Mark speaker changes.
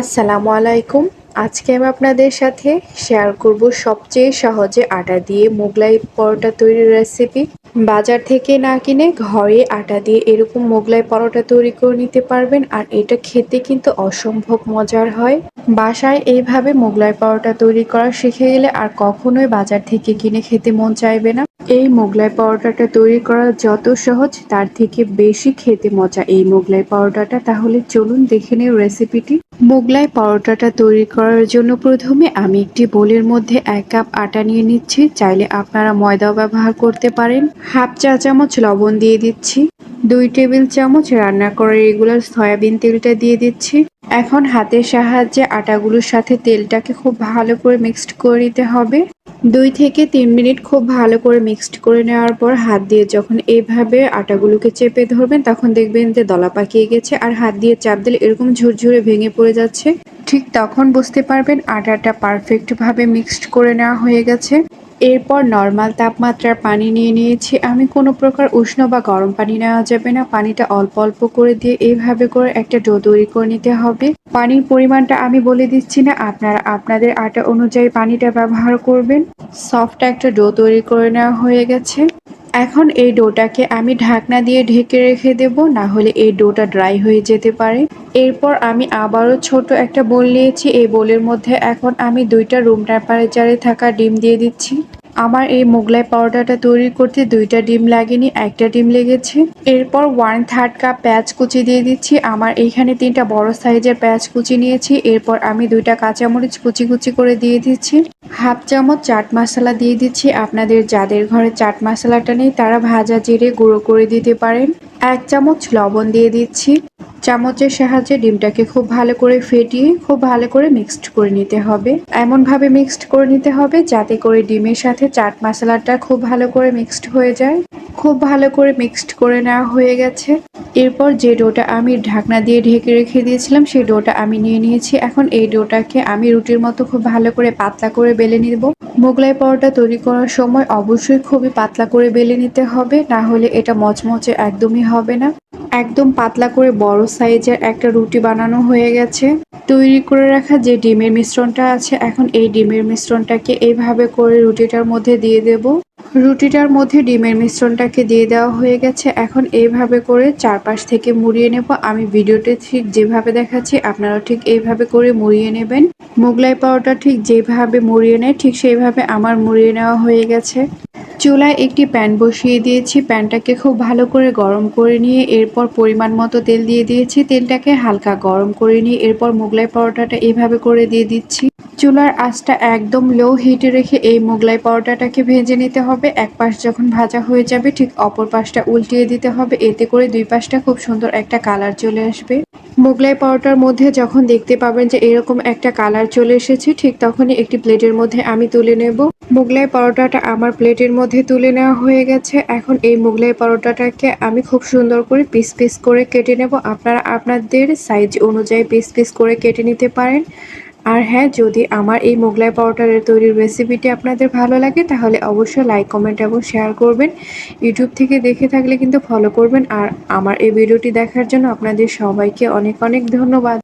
Speaker 1: আসসালামু আলাইকুম। আজকে আমি আপনাদের সাথে শেয়ার করব সবচেয়ে সহজে আটা দিয়ে মোগলাই পরোটা তৈরির রেসিপি বাজার থেকে না কিনে ঘরে আটা দিয়ে এরকম মোগলাই পরোটা তৈরি করে নিতে পারবেন, আর এটা খেতে কিন্তু অসম্ভব মজার হয়। বাসায় এইভাবে মোগলাই পরোটা তৈরি করা শিখে গেলে আর কখনোই বাজার থেকে কিনে খেতে মন চাইবে না। এই মোগলাই পরোটাটা তৈরি করা যত সহজ, তার থেকে বেশি খেতে মজা। এই মোগলাই পরোটাটা তাহলে চলুন দেখে নিই রেসিপিটি। মোগলাই পরোটাটা তৈরি করার জন্য প্রথমে আমি একটি বোলের মধ্যে এক কাপ আটা নিয়ে নিচ্ছি। চাইলে আপনারা ময়দাও ব্যবহার করতে পারেন। হাফ চা চামচ লবণ দিয়ে দিচ্ছি। দুই টেবিল চামচ রান্না করা রেগুলার সয়াবিন তেলটা দিয়ে দিচ্ছি। এখন হাতের সাহায্যে আটাগুলোর সাথে তেলটাকে খুব ভালো করে মিক্সড করে নিতে হবে। দুই থেকে তিন মিনিট খুব ভালো করে মিক্সড করে নেওয়ার পর হাত দিয়ে যখন এইভাবে আটাগুলোকে চেপে ধরবেন, তখন দেখবেন যে দলা পাকিয়ে গেছে আর হাত দিয়ে চাপ দিলে এরকম ঝুরঝুরে ভেঙে পড়ে যাচ্ছে। ঠিক তখন বুঝতে পারবেন আটাটা পারফেক্টভাবে মিক্সড করে নেওয়া হয়ে গেছে। এরপর নর্মাল তাপমাত্রার পানি নিয়ে নিয়েছি। আমি কোনো প্রকার উষ্ণ বা গরম পানি নেওয়া যাবে না। পানিটা অল্প অল্প করে দিয়ে এইভাবে করে একটা ডো তৈরি করে নিতে হবে। পানির পরিমাণটা আমি বলে দিচ্ছি না। আপনারা আপনাদের আটা অনুযায়ী পানিটা ব্যবহার করবেন। সফট একটা ডো তৈরি করে নেওয়া হয়ে গেছে। এখন এই ডোটাকে আমি ঢাকনা দিয়ে ঢেকে রেখে দেব, না হলে এই ডোটা ড্রাই হয়ে যেতে পারে। এরপর আমি আবারও ছোট একটা বোল নিয়েছি। এই বোলের মধ্যে এখন আমি দুইটা রুম টেম্পারেচারে থাকা ডিম দিয়ে দিচ্ছি। আমার এই মোগলাই পাউডারটা তৈরি করতে দুইটা ডিম লাগেনি, একটা ডিম লেগেছে। এরপর ওয়ান থার্ড কাপ পেঁয়াজ কুচি দিয়ে দিচ্ছি। আমার এইখানে তিনটা বড় সাইজের পেঁয়াজ কুচি নিয়েছি। এরপর আমি দুইটা কাঁচামরিচ কুচি কুচি করে দিয়ে দিচ্ছি। হাফ চামচ চাট মশলা দিয়ে দিচ্ছি। আপনাদের যাদের ঘরে চাট মশলাটা নেই, তারা ভাজা জিরে গুঁড়ো করে দিতে পারেন। এক চামচ লবণ দিয়ে দিচ্ছি। চামচের সাহায্যে ডিমটাকে খুব ভালো করে ফেটিয়ে, খুব ভালো করে মিক্সড করে নিতে হবে। এমনভাবে মিক্সড করে নিতে হবে যাতে করে ডিমের সাথে চাট মশলাটা খুব ভালো করে মিক্সড হয়ে যায়। খুব ভালো করে মিক্সড করে নেওয়া হয়ে গেছে। এরপর যে ডোটা আমি ঢাকনা দিয়ে ঢেকে রেখে দিয়েছিলাম সেই ডোটা আমি নিয়ে নিয়েছি। এখন এই ডোটাকে আমি রুটির মতো খুব ভালো করে পাতলা করে বেলে নিব। মোগলাই পরোটা তৈরি করার সময় অবশ্যই খুবই পাতলা করে বেলে নিতে হবে, না হলে এটা মচমচে একদমই হবে না। একদম পাতলা করে বড় সাইজের একটা রুটি বানানো হয়ে গেছে। তৈরি করে রাখা যে ডিমের মিশ্রণটা আছে, এখন এই ডিমের মিশ্রণটাকে এইভাবে করে রুটিটার মধ্যে দিয়ে দেব। রুটিটার মধ্যে ডিমের মিশ্রণটাকে দিয়ে দেওয়া হয়ে গেছে। এখন এইভাবে করে চারপাশ থেকে মুড়িয়ে নেব। আমি ভিডিওতে ঠিক যেভাবে দেখাচ্ছি আপনারা ঠিক এইভাবে করে মুড়িয়ে নেবেন। মোগলাই পাউডার ঠিক যেভাবে মুড়িয়ে নেয়, ঠিক সেইভাবে আমার মুড়িয়ে নেওয়া হয়ে গেছে। চুলায় একটি প্যান বসিয়ে দিয়েছি। প্যানটাকে খুব ভালো করে গরম করে নিয়ে এরপর পরিমাণ মতো তেল দিয়ে দিয়েছি। তেলটাকে হালকা গরম করে নিয়ে এরপর মোগলাই পরোটাটা এভাবে করে দিয়ে দিচ্ছি। চুলার আঁচটা একদম লো হিটে রেখে এই মোগলাই পরোটাটাকে ভেজে নিতে হবে। এক পাশ যখন ভাজা হয়ে যাবে, ঠিক অপর পাশটা উল্টিয়ে দিতে হবে। এতে করে দুই পাশটা খুব সুন্দর একটা কালার চলে আসবে। মোগলাই পরোটার মধ্যে যখন দেখতে পাবেন যে এরকম একটা কালার চলে এসেছে, ঠিক তখনই একটি প্লেটের মধ্যে আমি তুলে নেব। মোগলাই পরোটাটা আমার প্লেটের মধ্যে তুলে নেওয়া হয়ে গেছে। এখন এই মোগলাই পরোটাটাকে আমি খুব সুন্দর করে পিস পিস করে কেটে নেব। আপনারা আপনাদের সাইজ অনুযায়ী পিস পিস করে কেটে নিতে পারেন। আর হ্যাঁ যদি আমার এই মোগলাই পাউডারের তৈরির রেসিপিটি আপনাদের ভালো লাগে, তাহলে অবশ্যই লাইক কমেন্ট এবং শেয়ার করবেন। ইউটিউব থেকে দেখে থাকলে কিন্তু ফলো করবেন। আর আমার এই ভিডিওটি দেখার জন্য আপনাদের সবাইকে অনেক অনেক ধন্যবাদ।